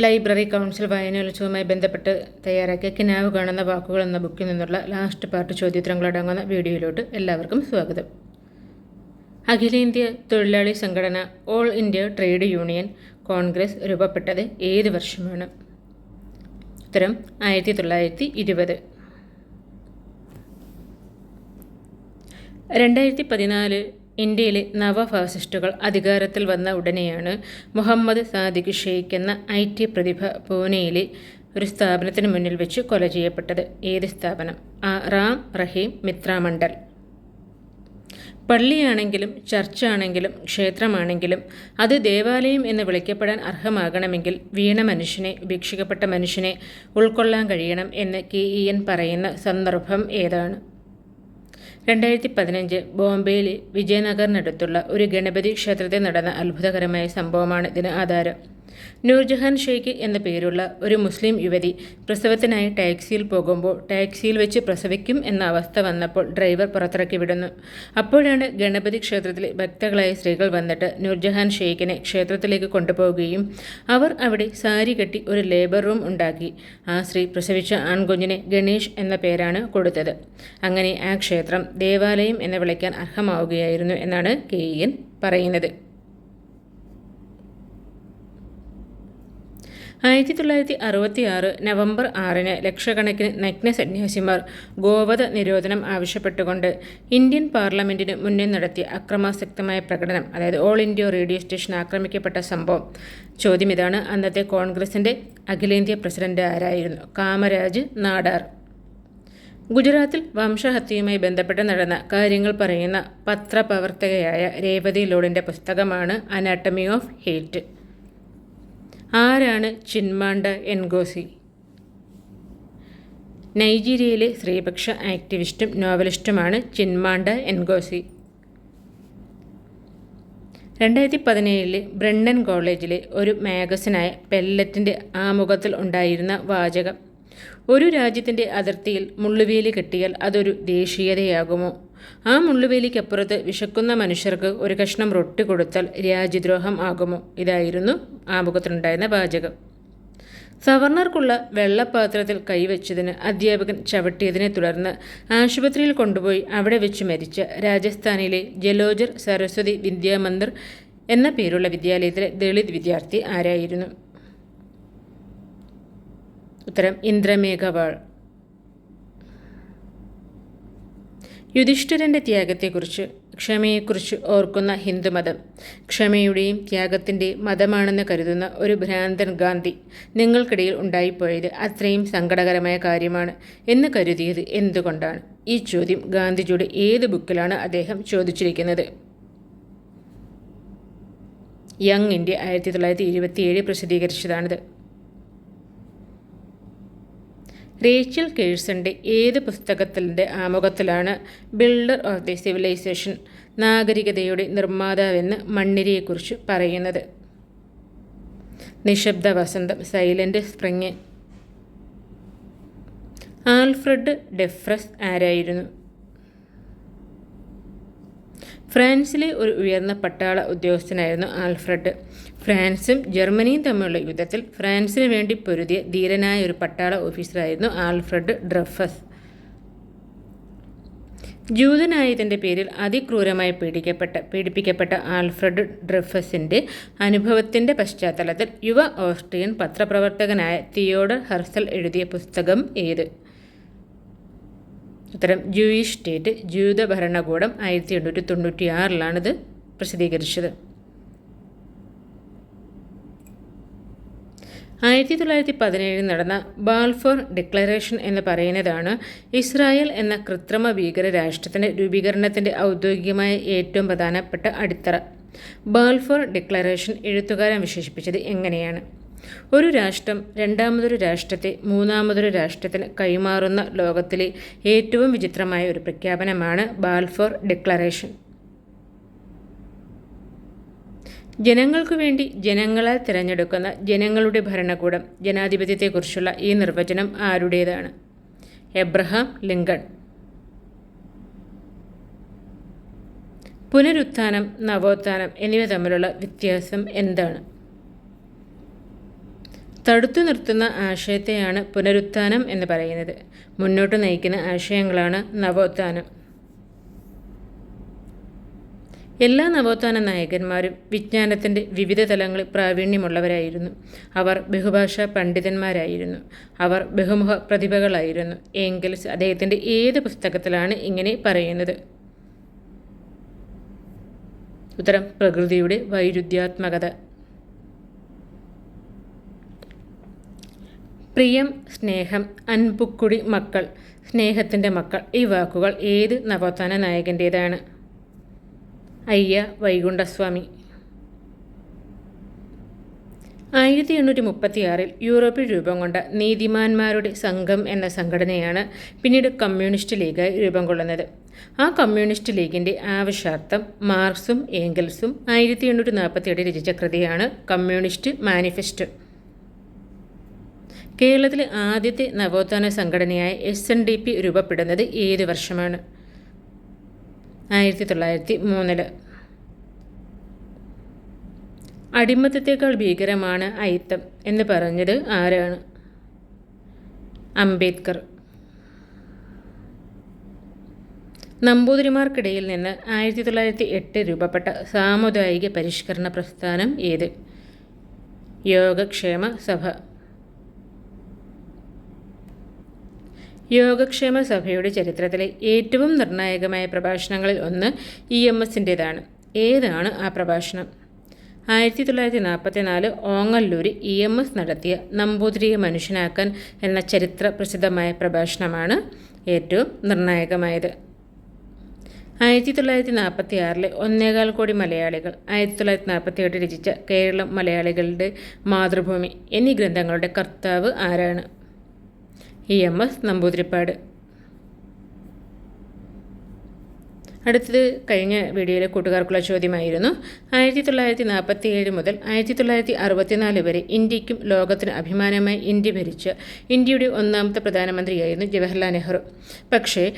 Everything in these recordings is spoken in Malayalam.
ലൈബ്രറി കൗൺസിൽ വായനോത്സവവുമായി ബന്ധപ്പെട്ട് തയ്യാറാക്കിയ കിനാവ് കാണുന്ന വാക്കുകൾ എന്ന ബുക്കിൽ നിന്നുള്ള ലാസ്റ്റ് പാർട്ട് ചോദ്യോത്തരങ്ങളടങ്ങുന്ന വീഡിയോയിലോട്ട് എല്ലാവർക്കും സ്വാഗതം. അഖിലേന്ത്യ തൊഴിലാളി സംഘടന All India Trade Union Congress രൂപപ്പെട്ടത് ഏത് വർഷമാണ്? ഉത്തരം ആയിരത്തി തൊള്ളായിരത്തി ഇരുപത്. രണ്ടായിരത്തി പതിനാല് ഇന്ത്യയിലെ നവഫാസിസ്റ്റുകൾ അധികാരത്തിൽ വന്ന ഉടനെയാണ് മുഹമ്മദ് സാദിഖ് ഷെയ്ഖ് എന്ന ഐ ടി പ്രതിഭ പൂനെയിലെ ഒരു സ്ഥാപനത്തിന് മുന്നിൽ വെച്ച് കൊല ചെയ്യപ്പെട്ടത്. ഏത് സ്ഥാപനം? ആ റാം റഹീം മിത്ര മണ്ഡൽ പള്ളിയാണെങ്കിലും ചർച്ചാണെങ്കിലും ക്ഷേത്രമാണെങ്കിലും അത് ദേവാലയം എന്ന് വിളിക്കപ്പെടാൻ അർഹമാകണമെങ്കിൽ വീണ മനുഷ്യനെ ഉപേക്ഷിക്കപ്പെട്ട മനുഷ്യനെ ഉൾക്കൊള്ളാൻ കഴിയണം എന്ന് കെ ഇ എൻ പറയുന്ന സന്ദർഭം ഏതാണ്? രണ്ടായിരത്തി പതിനഞ്ച് ബോംബെയിലെ വിജയനഗറിനടുത്തുള്ള ഒരു ഗണപതി ക്ഷേത്രത്തിൽ നടന്ന അത്ഭുതകരമായ സംഭവമാണ് ഇതിന് ആധാരം. നൂർജഹാൻ ഷെയ്ഖ് എന്ന പേരുള്ള ഒരു മുസ്ലിം യുവതി പ്രസവത്തിനായി ടാക്സിയിൽ പോകുമ്പോൾ ടാക്സിയിൽ വെച്ച് പ്രസവിക്കും എന്ന അവസ്ഥ വന്നപ്പോൾ ഡ്രൈവർ പുറത്തിറക്കി വിടുന്നു. അപ്പോഴാണ് ഗണപതി ക്ഷേത്രത്തിലെ ഭക്തകളായ സ്ത്രീകൾ വന്നിട്ട് നൂർജഹാൻ ഷെയ്ഖിനെ ക്ഷേത്രത്തിലേക്ക് കൊണ്ടുപോവുകയും അവർ അവിടെ സാരി കെട്ടി ഒരു ലേബർ റൂം ഉണ്ടാക്കി. ആ സ്ത്രീ പ്രസവിച്ച ആൺകുഞ്ഞിനെ ഗണേഷ് എന്ന പേരാണ് കൊടുത്തത്. അങ്ങനെ ആ ക്ഷേത്രം ദേവാലയം എന്ന് വിളിക്കാൻ അർഹമാവുകയായിരുന്നു എന്നാണ് കെ എൻ പറയുന്നത്. ആയിരത്തി തൊള്ളായിരത്തി അറുപത്തി ആറ് നവംബർ ആറിന് ലക്ഷക്കണക്കിന് നഗ്ന സന്യാസിമാർ ഗോവധ നിരോധനം ആവശ്യപ്പെട്ടുകൊണ്ട് ഇന്ത്യൻ പാർലമെന്റിന് മുന്നിൽ നടത്തിയ അക്രമാസക്തമായ പ്രകടനം അതായത് ഓൾ ഇന്ത്യ റേഡിയോ സ്റ്റേഷൻ ആക്രമിക്കപ്പെട്ട സംഭവം. ചോദ്യം ഇതാണ്. അന്നത്തെ കോൺഗ്രസിന്റെ അഖിലേന്ത്യാ പ്രസിഡന്റ് ആരായിരുന്നു? കാമരാജ് നാടാർ. ഗുജറാത്തിൽ വംശഹത്യയുമായി ബന്ധപ്പെട്ട് നടന്ന കാര്യങ്ങൾ പറയുന്ന പത്രപ്രവർത്തകയായ രേവതി ലോഡിന്റെ പുസ്തകമാണ് അനാട്ടമി ഓഫ് ഹേറ്റ് ആരാണ് ചിന്മാണ്ട എൻഗോസി? നൈജീരിയയിലെ സ്ത്രീപക്ഷ ആക്ടിവിസ്റ്റും നോവലിസ്റ്റുമാണ് ചിന്മാണ്ട എൻഗോസി. രണ്ടായിരത്തി പതിനേഴിലെ ബ്രണ്ടൻ കോളേജിലെ ഒരു മാഗസിനായ പെല്ലറ്റിന്റെ ആമുഖത്തിൽ ഉണ്ടായിരുന്ന വാചകം ഒരു രാജ്യത്തിന്റെ അതിർത്തിയിൽ മുള്ളുവേലി കെട്ടിയാൽ അതൊരു ദേശീയതയാകുമോ? ആ മുള്ളുവേലിക്കപ്പുറത്ത് വിശക്കുന്ന മനുഷ്യർക്ക് ഒരു കഷ്ണം റൊട്ടി കൊടുത്താൽ രാജ്യദ്രോഹം ആകുമോ? ഇതായിരുന്നു ആമുഖത്തിലുണ്ടായിരുന്ന വാചകം. സവർണർക്കുള്ള വെള്ളപാത്രത്തിൽ കൈവച്ചതിന് അധ്യാപകൻ ചവിട്ടിയതിനെ തുടർന്ന് ആശുപത്രിയിൽ കൊണ്ടുപോയി അവിടെ വെച്ച് മരിച്ച രാജസ്ഥാനിലെ ജലോജർ സരസ്വതി വിദ്യാമന്ദിർ എന്ന പേരുള്ള വിദ്യാലയത്തിലെ ദളിത് വിദ്യാർത്ഥി ആരായിരുന്നു? ഉത്തരം ഇന്ദ്രമേഘവാൾ. യുധിഷ്ഠിരന്റെ ത്യാഗത്തെക്കുറിച്ച് ക്ഷമയെക്കുറിച്ച് ഓർക്കുന്ന ഹിന്ദുമതം ക്ഷമയുടെയും ത്യാഗത്തിന്റെയും മതമാണെന്ന് കരുതുന്ന ഒരു ഭ്രാന്തൻ ഗാന്ധി നിങ്ങൾക്കിടയിൽ ഉണ്ടായിപ്പോയത് അത്രയും സങ്കടകരമായ കാര്യമാണ് എന്ന് കരുതിയത് എന്തുകൊണ്ടാണ്? ഈ ചോദ്യം ഗാന്ധിജിയുടെ ഏത് ബുക്കിലാണ് അദ്ദേഹം ചോദിച്ചിരിക്കുന്നത്? യങ് ഇന്ത്യ ആയിരത്തി തൊള്ളായിരത്തി ഇരുപത്തിയേഴ് പ്രസിദ്ധീകരിച്ചതാണിത്. റേച്ചൽ കേഴ്സന്റെ ഏത് പുസ്തകത്തിന്റെ ആമുഖത്തിലാണ് ബിൽഡർ ഓഫ് ദി സിവിലൈസേഷൻ നാഗരികതയുടെ നിർമ്മാതാവെന്ന് മണ്ണിരയെക്കുറിച്ച് പറയുന്നത്? നിശബ്ദ വസന്തം സൈലന്റ് സ്പ്രിങ്. ആൽഫ്രഡ് ഡെഫ്രസ് ആരായിരുന്നു? ഫ്രാൻസിലെ ഒരു ഉയർന്ന പട്ടാള ഉദ്യോഗസ്ഥനായിരുന്നു ആൽഫ്രഡ്. ഫ്രാൻസും ജർമ്മനിയും തമ്മിലുള്ള യുദ്ധത്തിൽ ഫ്രാൻസിന് വേണ്ടി പൊരുതിയ ധീരനായ ഒരു പട്ടാള ഓഫീസറായിരുന്നു ആൽഫ്രഡ് ഡ്രഫസ്. ജൂതനായതിന്റെ പേരിൽ അതിക്രൂരമായി പീഡിക്കപ്പെട്ട പീഡിപ്പിക്കപ്പെട്ട ആൽഫ്രഡ് ഡ്രഫസിന്റെ അനുഭവത്തിന്റെ പശ്ചാത്തലത്തിൽ യുവ ഓസ്ട്രിയൻ പത്രപ്രവർത്തകനായ തിയോഡർ ഹർസൽ എഴുതിയ പുസ്തകം ഏത്? ഉത്തരം ജൂയിഷ് സ്റ്റേറ്റ് ജൂത ഭരണകൂടം ആയിരത്തി എണ്ണൂറ്റി തൊണ്ണൂറ്റി ആറിലാണിത് പ്രസിദ്ധീകരിച്ചത്. ആയിരത്തി തൊള്ളായിരത്തി പതിനേഴിൽ നടന്ന ബാൽഫോർ ഡിക്ലറേഷൻ എന്ന് പറയുന്നതാണ് ഇസ്രായേൽ എന്ന കൃത്രിമ ഭീകര രാഷ്ട്രത്തിന്റെ രൂപീകരണത്തിന്റെ ഔദ്യോഗികമായ ഏറ്റവും പ്രധാനപ്പെട്ട അടിത്തറ. ബാൽഫോർ ഡിക്ലറേഷൻ എഴുത്തുകാരൻ വിശേഷിപ്പിച്ചത് എങ്ങനെയാണ്? ഒരു രാഷ്ട്രം രണ്ടാമതൊരു രാഷ്ട്രത്തെ മൂന്നാമതൊരു രാഷ്ട്രത്തിന് കൈമാറുന്ന ലോകത്തിലെ ഏറ്റവും വിചിത്രമായ ഒരു പ്രഖ്യാപനമാണ് ബാൽഫോർ ഡിക്ലറേഷൻ. ജനങ്ങൾക്കു വേണ്ടി ജനങ്ങളാൽ തിരഞ്ഞെടുക്കുന്ന ജനങ്ങളുടെ ഭരണകൂടം ജനാധിപത്യത്തെക്കുറിച്ചുള്ള ഈ നിർവചനം ആരുടേതാണ്? Abraham Lincoln. പുനരുത്ഥാനം നവോത്ഥാനം എന്നിവ തമ്മിലുള്ള വ്യത്യാസം എന്താണ്? തടുത്തു നിർത്തുന്ന ആശയത്തെയാണ് പുനരുത്ഥാനം എന്ന് പറയുന്നത്. മുന്നോട്ട് നയിക്കുന്ന ആശയങ്ങളാണ് നവോത്ഥാനം. എല്ലാ നവോത്ഥാന നായകന്മാരും വിജ്ഞാനത്തിന്റെ വിവിധ തലങ്ങളിൽ പ്രാവീണ്യമുള്ളവരായിരുന്നു. അവർ ബഹുഭാഷാ പണ്ഡിതന്മാരായിരുന്നു. അവർ ബഹുമുഖ പ്രതിഭകളായിരുന്നു. എങ്കിൽസ് അദ്ദേഹത്തിന്റെ ഏത് പുസ്തകത്തിലാണ് ഇങ്ങനെ പറയുന്നത്? ഉത്തരം പ്രകൃതിയുടെ വൈരുദ്ധ്യാത്മകത. പ്രിയം സ്നേഹം അൻപുക്കുടി മക്കൾ സ്നേഹത്തിന്റെ മക്കൾ. ഈ വാക്കുകൾ ഏത് നവോത്ഥാന നായകന്റേതാണ്? അയ്യ വൈകുണ്ഠസ്വാമി. ആയിരത്തി എണ്ണൂറ്റി മുപ്പത്തിയാറിൽ യൂറോപ്പിൽ രൂപം കൊണ്ട നീതിമാന്മാരുടെ സംഘം എന്ന സംഘടനയാണ് പിന്നീട് കമ്മ്യൂണിസ്റ്റ് ലീഗായി രൂപം കൊള്ളുന്നത്. ആ കമ്മ്യൂണിസ്റ്റ് ലീഗിന്റെ ആവശ്യാർത്ഥം മാർക്സും ഏംഗൽസും ആയിരത്തി എണ്ണൂറ്റി നാൽപ്പത്തിയേഴിൽ രചിച്ച കൃതിയാണ് കമ്മ്യൂണിസ്റ്റ് മാനിഫെസ്റ്റോ. കേരളത്തിലെ ആദ്യത്തെ നവോത്ഥാന സംഘടനയായ എസ് എൻ ഡി പി രൂപപ്പെടുന്നത് ഏത് വർഷമാണ്? ആയിരത്തി തൊള്ളായിരത്തി മൂന്നിൽ അടിമത്തത്തേക്കാൾ ഭീകരമാണ് അയിത്തം എന്ന് പറഞ്ഞത് ആരാണ്? അംബേദ്കർ. നമ്പൂതിരിമാർക്കിടയിൽ നിന്ന് ആയിരത്തി തൊള്ളായിരത്തി എട്ട് രൂപപ്പെട്ട സാമുദായിക പരിഷ്കരണ പ്രസ്ഥാനം ഏത്? യോഗക്ഷേമ സഭ യോഗക്ഷേമ സഭയുടെ ചരിത്രത്തിലെ ഏറ്റവും നിർണായകമായ പ്രഭാഷണങ്ങളിൽ ഒന്ന് ഇ എം എസിന്റേതാണ് ഏതാണ് ആ പ്രഭാഷണം? ആയിരത്തി തൊള്ളായിരത്തി നാൽപ്പത്തി നാല് ഓങ്ങല്ലൂർ ഇ എം എസ് നടത്തിയ നമ്പൂതിരിയെ മനുഷ്യനാക്കാൻ എന്ന ചരിത്ര പ്രസിദ്ധമായ പ്രഭാഷണമാണ് ഏറ്റവും നിർണായകമായത്. ആയിരത്തി തൊള്ളായിരത്തി നാൽപ്പത്തി ആറിലെ ഒന്നേകാൽ കോടി മലയാളികൾ ആയിരത്തി തൊള്ളായിരത്തി നാൽപ്പത്തി എട്ട് രചിച്ച കേരളം മലയാളികളുടെ മാതൃഭൂമി എന്നീ ഗ്രന്ഥങ്ങളുടെ കർത്താവ് ആരാണ്? E M S Namboodiripad. അടുത്തത് കഴിഞ്ഞ വീഡിയോയിലെ കൂട്ടുകാർക്കുള്ള ചോദ്യമായിരുന്നു. ആയിരത്തി തൊള്ളായിരത്തി നാൽപ്പത്തി ഏഴ് മുതൽ ആയിരത്തി തൊള്ളായിരത്തി അറുപത്തിനാല് വരെ ഇന്ത്യക്കും ലോകത്തിന് അഭിമാനമായി ഇന്ത്യ ഭരിച്ച ഇന്ത്യയുടെ ഒന്നാമത്തെ പ്രധാനമന്ത്രിയായിരുന്നു ജവഹർലാൽ നെഹ്റു. പക്ഷേ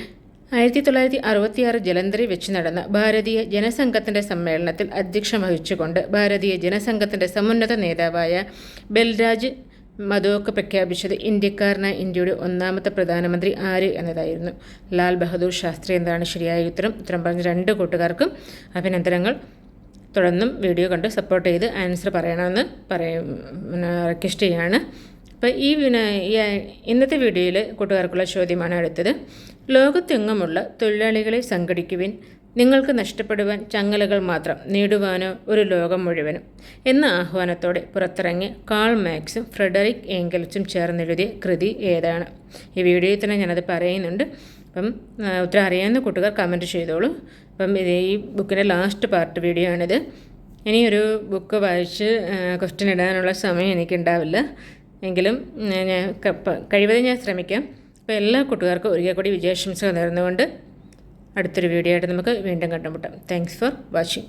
ആയിരത്തി തൊള്ളായിരത്തി അറുപത്തിയാറ് ജലന്ധറിൽ വെച്ച് നടന്ന ഭാരതീയ ജനസംഘത്തിന്റെ സമ്മേളനത്തിൽ അധ്യക്ഷം വഹിച്ചുകൊണ്ട് ഭാരതീയ ജനസംഘത്തിന്റെ സമുന്നത നേതാവായ ബൽരാജ് മധുവൊക്കെ പ്രഖ്യാപിച്ചത് ഇന്ത്യക്കാരനായ ഇന്ത്യയുടെ ഒന്നാമത്തെ പ്രധാനമന്ത്രി ആര് എന്നതായിരുന്നു. ലാൽ ബഹദൂർ ശാസ്ത്രി എന്താണ് ശരിയായ ഉത്തരം? ഉത്തരം പറഞ്ഞ രണ്ട് കൂട്ടുകാർക്കും അഭിനന്ദനങ്ങൾ. തുടർന്നും വീഡിയോ കണ്ട് സപ്പോർട്ട് ചെയ്ത് ആൻസർ പറയണമെന്ന് പറയും റിക്വസ്റ്റ് ചെയ്യാണ്. അപ്പോൾ ഈ ഇന്നത്തെ വീഡിയോയിൽ കൂട്ടുകാർക്കുള്ള ചോദ്യമാണ് അടുത്തത്. ലോകത്തെങ്ങുമുള്ള തൊഴിലാളികളെ സംഘടിക്കുവിൻ നിങ്ങൾക്ക് നഷ്ടപ്പെടുവാൻ ചങ്ങലകൾ മാത്രം നേടുവാനോ ഒരു ലോകം മുഴുവനും. എന്ന ആഹ്വാനത്തോടെ പുറത്തിറങ്ങിയ കാൾ മാക്സും ഫ്രെഡറിക് ഏങ്കൽസും ചേർന്നെഴുതിയ കൃതി ഏതാണ്? ഈ വീഡിയോയിൽ തന്നെ ഞാനത് പറയുന്നുണ്ട്. അപ്പം ഉത്തരം അറിയാവുന്ന കൂട്ടുകാർ കമന്റ് ചെയ്തോളൂ. അപ്പം ഇത് ഈ ബുക്കിന്റെ ലാസ്റ്റ് പാർട്ട് വീഡിയോ ആണിത്. ഇനി ഒരു ബുക്ക് വായിച്ച് ക്വസ്റ്റ്യൻ ഇടാനുള്ള സമയം എനിക്കുണ്ടാവില്ല. എങ്കിലും ഞാൻ കഴിവതും ഞാൻ ശ്രമിക്കാം. അപ്പോൾ എല്ലാ കൂട്ടുകാർക്കും ഒരിക്കൽ കൂടി വിജയാശംസകൾ നേർന്നുകൊണ്ട് അടുത്തൊരു വീഡിയോ ആയിട്ട് നമുക്ക് വീണ്ടും കണ്ടുമുട്ടാം. Thanks for watching